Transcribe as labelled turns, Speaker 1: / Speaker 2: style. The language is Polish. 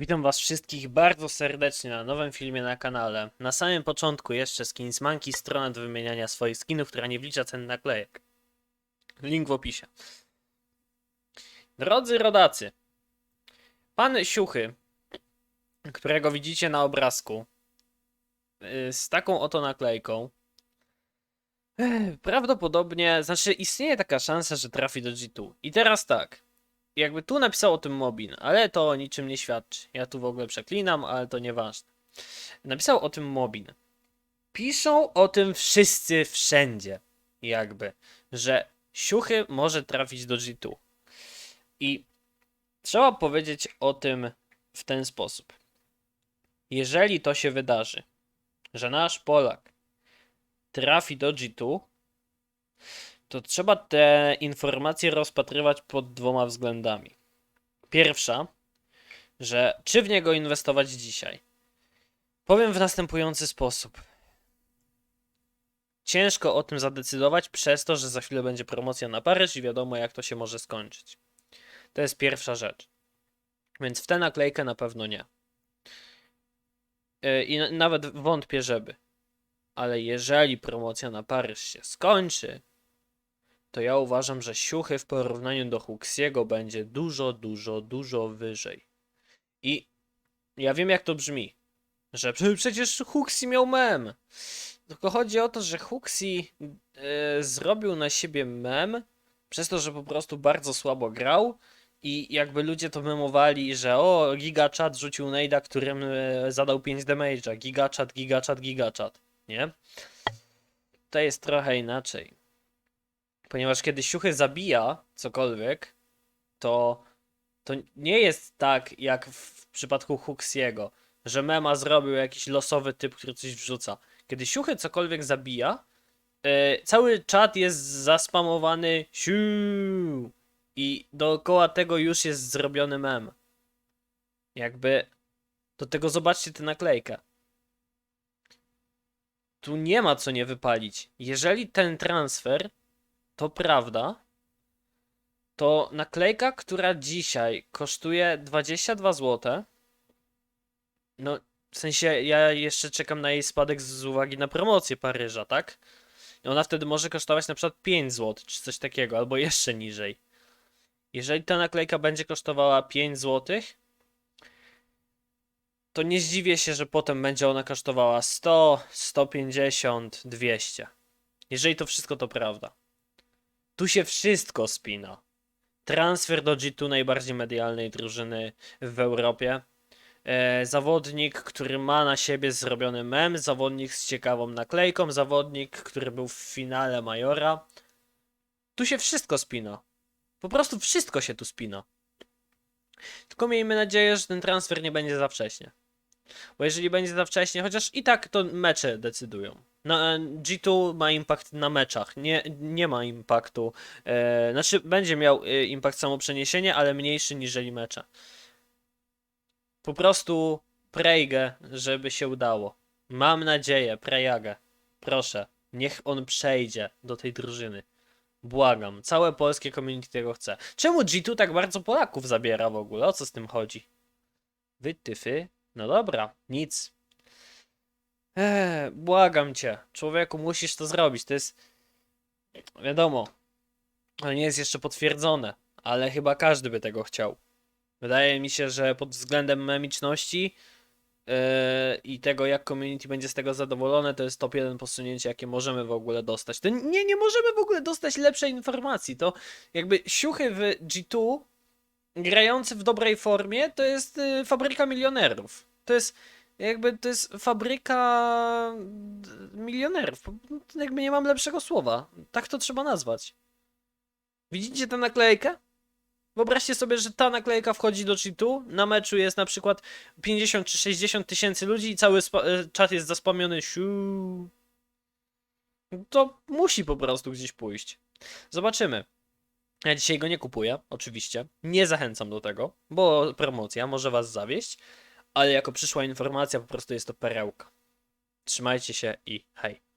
Speaker 1: Witam was wszystkich bardzo serdecznie na nowym filmie na kanale. Na samym początku jeszcze Skins Monkey, strona do wymieniania swoich skinów, która nie wlicza cen naklejek. Link w opisie. Drodzy rodacy, pan Siuchy, którego widzicie na obrazku, yy, z taką oto naklejką, eh, prawdopodobnie, znaczy istnieje taka szansa, że trafi do G2. I teraz tak, jakby tu napisał o tym Mobin, ale to o niczym nie świadczy. Ja tu w ogóle przeklinam, ale to nieważne. Napisał o tym Mobin. Piszą o tym wszyscy wszędzie, jakby, że Siuchy może trafić do G2. I trzeba powiedzieć o tym w ten sposób. Jeżeli to się wydarzy, że nasz Polak trafi do G2, to trzeba te informacje rozpatrywać pod dwoma względami. Pierwsza, że czy w niego inwestować dzisiaj? Powiem w następujący sposób. Ciężko o tym zadecydować przez to, że za chwilę będzie promocja na Paryż i wiadomo jak to się może skończyć. To jest pierwsza rzecz. Więc w tę naklejkę na pewno nie. Yy, I na- nawet wątpię, żeby. Ale jeżeli promocja na Paryż się skończy, to ja uważam, że Siuchy w porównaniu do Huxiego będzie dużo, dużo, dużo wyżej. I ja wiem jak to brzmi, że prze- przecież Huxi miał mem. Tylko chodzi o to, że Huxi e, zrobił na siebie mem przez to, że po prostu bardzo słabo grał i jakby ludzie to memowali, że o, gigachat rzucił nejda, którym e, zadał 5 damage'a. Gigachat, gigachat, gigachat. Nie? To jest trochę inaczej. Ponieważ kiedy siuchy zabija cokolwiek, to, to nie jest tak jak w przypadku Huxiego, że Mema zrobił jakiś losowy typ, który coś wrzuca. Kiedy siuchy cokolwiek zabija, e, cały czat jest zaspamowany siu i dookoła tego już jest zrobiony mem. Jakby do tego zobaczcie tę naklejkę. Tu nie ma co nie wypalić. Jeżeli ten transfer to prawda, to naklejka, która dzisiaj kosztuje 22 zł, no w sensie ja jeszcze czekam na jej spadek z uwagi na promocję Paryża, tak? I ona wtedy może kosztować na przykład 5 zł, czy coś takiego, albo jeszcze niżej. Jeżeli ta naklejka będzie kosztowała 5 zł, to nie zdziwię się, że potem będzie ona kosztowała 100, 150, 200. Jeżeli to wszystko to prawda. Tu się wszystko spina. Transfer do G2 najbardziej medialnej drużyny w Europie. E, zawodnik, który ma na siebie zrobiony mem, zawodnik z ciekawą naklejką, zawodnik, który był w finale Majora. Tu się wszystko spina. Po prostu wszystko się tu spina. Tylko miejmy nadzieję, że ten transfer nie będzie za wcześnie. Bo jeżeli będzie za wcześnie, chociaż i tak to mecze decydują. Na, G2 ma impact na meczach, nie, nie ma impaktu. E, znaczy, będzie miał e, impact samo przeniesienie, ale mniejszy niżeli mecze. Po prostu prejgę, żeby się udało. Mam nadzieję, prejagę. Proszę, niech on przejdzie do tej drużyny. Błagam, całe polskie community tego chce. Czemu G2 tak bardzo Polaków zabiera w ogóle? O co z tym chodzi? Wytyfy? No dobra, nic. Eee, błagam cię, człowieku, musisz to zrobić. To jest. Wiadomo, to nie jest jeszcze potwierdzone, ale chyba każdy by tego chciał. Wydaje mi się, że pod względem memiczności yy, i tego, jak community będzie z tego zadowolone, to jest top 1 posunięcie, jakie możemy w ogóle dostać. To nie, nie możemy w ogóle dostać lepszej informacji. To jakby siuchy w G2 grający w dobrej formie to jest y, fabryka milionerów. To jest jakby to jest fabryka d- milionerów. Jakby nie mam lepszego słowa. Tak to trzeba nazwać. Widzicie tę naklejkę? Wyobraźcie sobie, że ta naklejka wchodzi do cheatu, na meczu jest na przykład 50 czy 60 tysięcy ludzi i cały e, czat jest zaspamiony. To musi po prostu gdzieś pójść. Zobaczymy. Ja dzisiaj go nie kupuję, oczywiście. Nie zachęcam do tego, bo promocja może was zawieść, ale jako przyszła informacja po prostu jest to perełka. Trzymajcie się i hej.